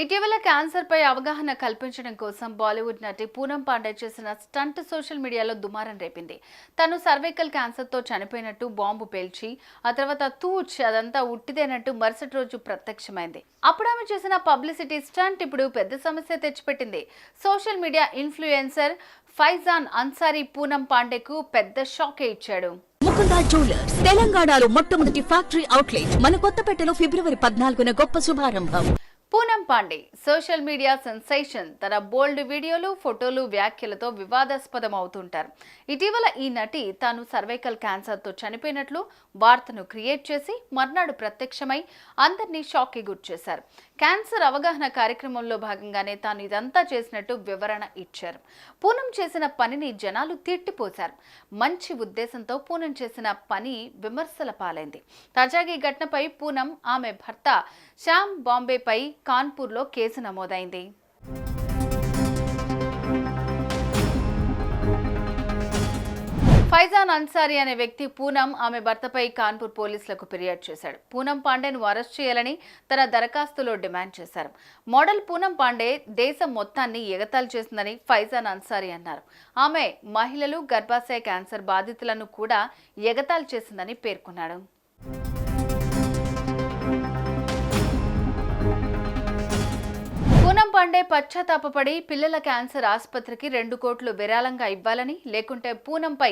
ఇటీవల క్యాన్సర్ పై అవగాహన కల్పించడం కోసం బాలీవుడ్ నటి పూనం పాండే చేసిన స్టంట్ సోషల్ మీడియాలో దుమారం రేపింది. తను సర్వైకల్ క్యాన్సర్తో చనిపోయినట్టు బాంబు పేల్చి ఆ తర్వాత తూచ్ అదంతా ఉట్టిదేనట్టు మరుసటి రోజు ప్రత్యక్షమైంది. అప్పుడు ఆమె చేసిన పబ్లిసిటీ స్టంట్ ఇప్పుడు పెద్ద సమస్య తెచ్చిపెట్టింది. Social media influencer Faizan Ansari Poonam పాండేకు పెద్ద షాకే ఇచ్చాడు. ముకుందా జ్యువెలర్స్ తెలంగాణలో మొట్టమొదటి ఫ్యాక్టరీ అవుట్లెట్ మన కొత్తపేటలో ఫిబ్రవరి పద్నాలుగున గొప్ప శుభారంభం. Poonam Pandey social media sensation తన బోల్డ్ వీడియోలు ఫోటోలు వ్యాఖ్యలతో వివాదాస్పదం అవుతుంటారు ఇటీవల ఈ నటి తాను సర్వైకల్ క్యాన్సర్తో చనిపోయినట్లు వార్తను క్రియేట్ చేసి మర్నాడు ప్రత్యక్షమై అందరినీ షాక్కి గుర్చేశారు. క్యాన్సర్ అవగాహన కార్యక్రమంలో భాగంగానే తాను ఇదంతా చేసినట్టు వివరణ ఇచ్చారు. పూనం చేసిన పనిని జనాలు తిట్టిపోశారు. మంచి ఉద్దేశంతో పూనం చేసిన పని విమర్శల పాలైంది. తాజాగా ఈ ఘటనపై పూనం ఆమె భర్త శ్యామ్ బాంబేపై కాన్పూర్లో కేసు నమోదైంది. ఫైజాన్ అన్సారీ అనే వ్యక్తి పూనం ఆమె భర్తపై కాన్పూర్ పోలీసులకు ఫిర్యాదు చేశాడు. పూనం పాండేను అరెస్ట్ చేయాలని తన దరఖాస్తులో డిమాండ్ చేశారు. మోడల్ పూనం పాండే దేశం మొత్తాన్ని ఎగతాలు చేసిందని ఫైజాన్ అన్సారీ అన్నారు. ఆమె మహిళలు గర్భాశయ క్యాన్సర్ బాధితులను కూడా ఎగతాలు చేసిందని పేర్కొన్నాడు. పాండే పశ్చాత్తాపపడి పిల్లల క్యాన్సర్ ఆసుపత్రికి రెండు కోట్లు విరాళంగా ఇవ్వాలని లేకుంటే పూనంపై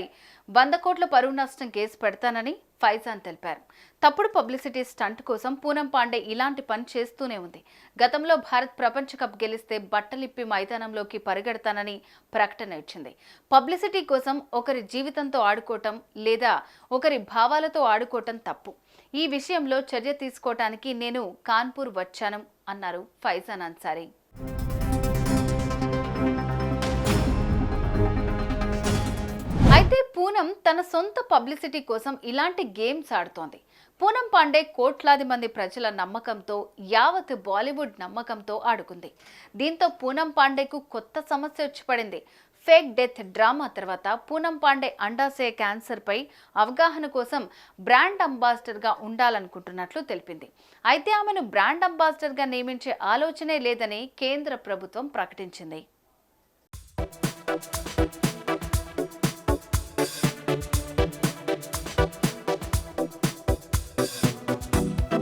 వంద కోట్ల పరువు నష్టం కేసు పెడతానని ఫైజాన్ తెలిపారు. తప్పుడు పబ్లిసిటీ స్టంట్ కోసం పూనం పాండే ఇలాంటి పని చేస్తూనే ఉంది. గతంలో భారత్ ప్రపంచ కప్ గెలిస్తే బట్టలిప్పి మైదానంలోకి పరిగెడతానని ప్రకటన ఇచ్చింది. పబ్లిసిటీ కోసం ఒకరి జీవితంతో ఆడుకోవటం లేదా ఒకరి భావాలతో ఆడుకోవటం తప్పు. ఈ విషయంలో చర్య తీసుకోవటానికి నేను కాన్పూర్ వచ్చాను అన్నారు ఫైజాన్ అన్సారీ. పూనం తన సొంత పబ్లిసిటీ కోసం ఇలాంటి గేమ్స్ ఆడుతోంది. పూనం పాండే కోట్లాది మంది ప్రజల నమ్మకంతో యావత్ బాలీవుడ్ నమ్మకంతో ఆడుకుంది. దీంతో పూనం పాండేకు కొత్త సమస్య వచ్చి పడింది ఫేక్ డెత్ డ్రామా తర్వాత పూనం పాండే అండాశయ క్యాన్సర్పై అవగాహన కోసం బ్రాండ్ అంబాసిడర్గా ఉండాలనుకుంటున్నట్లు తెలిపింది. అయితే ఆమెను బ్రాండ్ అంబాసిడర్గా నియమించే ఆలోచనే లేదని కేంద్ర ప్రభుత్వం ప్రకటించింది.